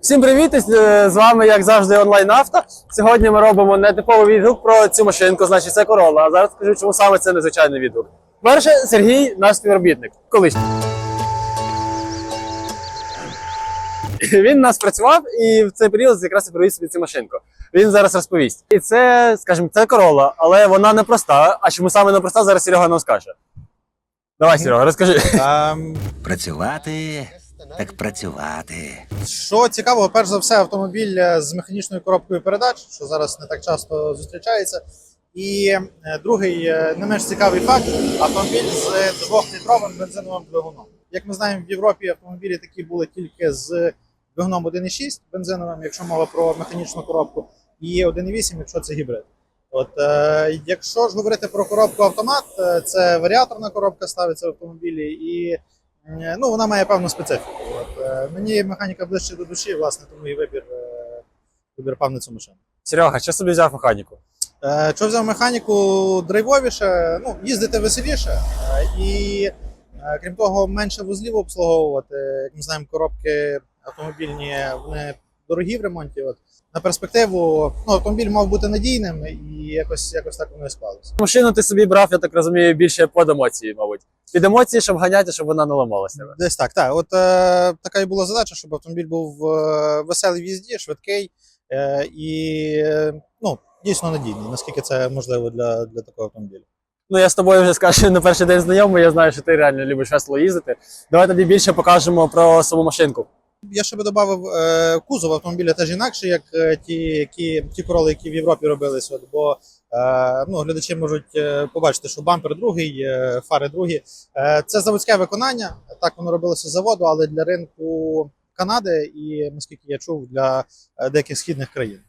Всім привіт! Е, З вами, як завжди, онлайн авто. Сьогодні ми робимо нетиповий відгук про цю машинку, значить це Corolla. А зараз скажу, чому саме це незвичайний відгук. Перше, Сергій, наш співробітник, колишній. Він нас працював і в цей період якраз і привіз собі цю машинку. Він зараз розповість. І це, скажімо, це Corolla, але вона не проста. А чому саме не проста, зараз Серега нам скаже. Давай, Серега, розкажи. Ем, Працювати, так працювати. що цікаво, перш за все, автомобіль е, з механічною коробкою передач, що зараз не так часто зустрічається. І е, другий, е, не менш цікавий факт: автомобіль з двохлітровим бензиновим двигуном. Як ми знаємо, в Європі автомобілі такі були тільки з двигуном 1.6 бензиновим, якщо мова про механічну коробку, і 1.8, якщо це гібрид. От е, якщо ж говорити про коробку автомат, це варіаторна коробка ставиться в автомобілі, і ну, вона має певну специфіку. От, е, мені механіка ближче до душі, власне, тому і вибір, е, вибір пав на цю машину. Серега, що собі взяв механіку? Е, Що взяв механіку драйвовіше, ну, їздити веселіше, е, і е, крім того, менше вузлів обслуговувати. Як ми знаємо, коробки автомобільні вони дорогі в ремонті. От. На перспективу ну, автомобіль мав бути надійним і якось, якось так воно і склалося. Машину ти собі брав, я так розумію, більше під емоції, мабуть. Під емоції, щоб ганяти, щоб вона не ламалася. Десь так. так. От е, така і була задача, щоб автомобіль був е, веселий в їзді, швидкий е, і е, ну, дійсно надійний, наскільки це можливо для, для такого автомобіля. Ну, я з тобою вже скажу на перший день знайомий, я знаю, що ти реально любиш весело їздити. Давай тоді більше покажемо про саму машинку. Я ще би додав е, кузов автомобіля теж інакше, як е, ті, які, ті короли, які в Європі робились. От, бо е, ну, глядачі можуть побачити, що бампер другий, фари другі. Це заводське виконання. Так воно робилося з заводу, але для ринку Канади і, наскільки я чув, для деяких східних країн.